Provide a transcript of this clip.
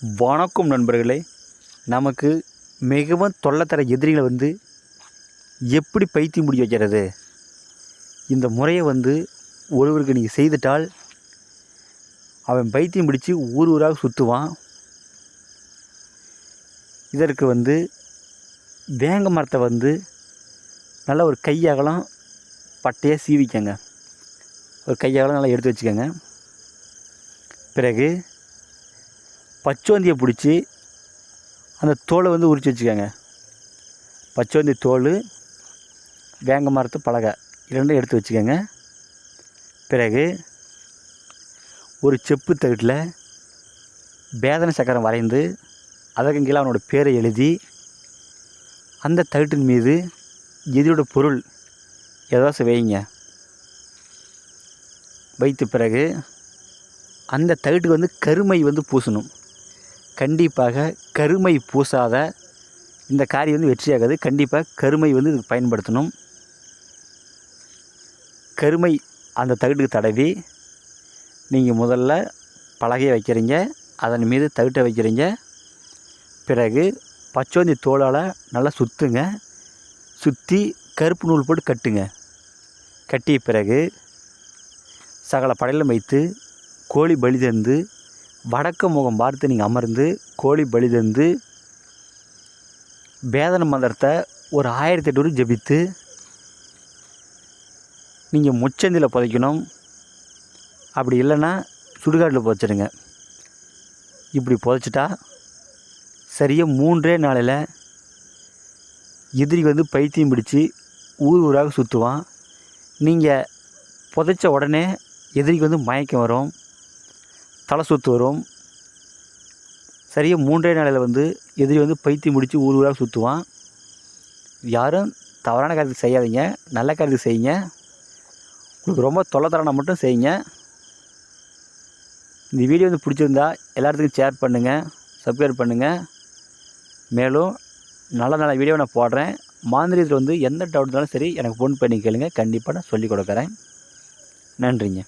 வணக்கம் நண்பர்களே. நமக்கு மிகவும் தொல்லை தர எதிரிகளை வந்து எப்படி பைத்தியம் முடி வைக்கிறது? இந்த முறையை வந்து ஒருவருக்கு நீங்கள் செய்துட்டால் அவன் பைத்தியம் பிடிச்சி ஊர் ஊராக சுற்றுவான் இதற்கு வந்து வேங்க மரத்தை வந்து நல்ல ஒரு கையகலம் பட்டையாக சீவிக்கங்க. ஒரு கையகலம் நல்லா எடுத்து வச்சுக்கோங்க. பிறகு பச்சோந்தியை பிடிச்சி அந்த தோலை வந்து உரித்து வச்சுக்கோங்க. பச்சோந்தி தோல் வேங்க மரத்து பலகை இரண்டும் எடுத்து வச்சுக்கோங்க. பிறகு ஒரு செப்பு தகட்டில் வேதனை சக்கரம் வரைந்து அதற்கு கீழே அவனோட பேரை எழுதி அந்த தகட்டின் மீது எதிரோட பொருள் ஏதாச்சும் வைங்க. வைத்த பிறகு அந்த தகட்டுக்கு வந்து கருமை வந்து பூசணும். கண்டிப்பாக கருமை பூசாத இந்த காரியம் வந்து வெற்றியாகாது. கண்டிப்பாக கருமை வந்து இதுக்கு பயன்படுத்தணும். கருமை அந்த தகட்டுக்கு தடவி நீங்கள் முதல்ல பலகையை வைக்கிறீங்க. அதன் மீது தகட்டை வைக்கிறீங்க. பிறகு பச்சோந்தி தோலால் நல்லா சுற்றுங்க சுற்றி கருப்பு நூல் போட்டு கட்டுங்க. கட்டிய பிறகு சகல படையிலும் வைத்து கோழி பலி தந்து வடக்கு முகம் பார்த்து நீங்கள் அமர்ந்து கோழி பலி தந்து வேதன மந்திரத்தை ஒரு ஆயிரத்தி எட்டு ஜபித்து நீங்கள் முச்சந்தியில் புதைக்கணும். அப்படி இல்லைன்னா சுடுகாட்டில் புதைச்சிடுங்க. இப்படி புதைச்சிட்டா சரியாக மூன்றே நாளில் எதிரி வந்து பைத்தியம் பிடிச்சி ஊர் ஊராக சுற்றுவான் நீங்கள் புதைச்ச உடனே எதிரிக்கு வந்து மயக்கம் வரும். தலை சுற்று வரும். சரியாக மூன்றே நாளில் வந்து எதிரி வந்து பைத்தியம் முடித்து ஊர் ஊராக சுற்றுவான் யாரும் தவறான காரியத்துக்கு செய்யாதீங்க. நல்ல காரியத்துக்கு செய்யுங்க. உங்களுக்கு ரொம்ப தொலைத்தரணம் மட்டும் செய்யுங்க. இந்த வீடியோ வந்து பிடிச்சிருந்தா எல்லாத்துக்கும் ஷேர் பண்ணுங்கள் சப்ஸ்கிரைப் பண்ணுங்கள் மேலும் நல்ல நல்ல வீடியோ நான் போடுறேன். மாந்திரியத்தில் வந்து எந்த டவுட் இருந்தாலும் சரி எனக்கு ஃபோன் பண்ணி கேளுங்க. கண்டிப்பாக நான் சொல்லிக் கொடுக்குறேன். நன்றிங்க.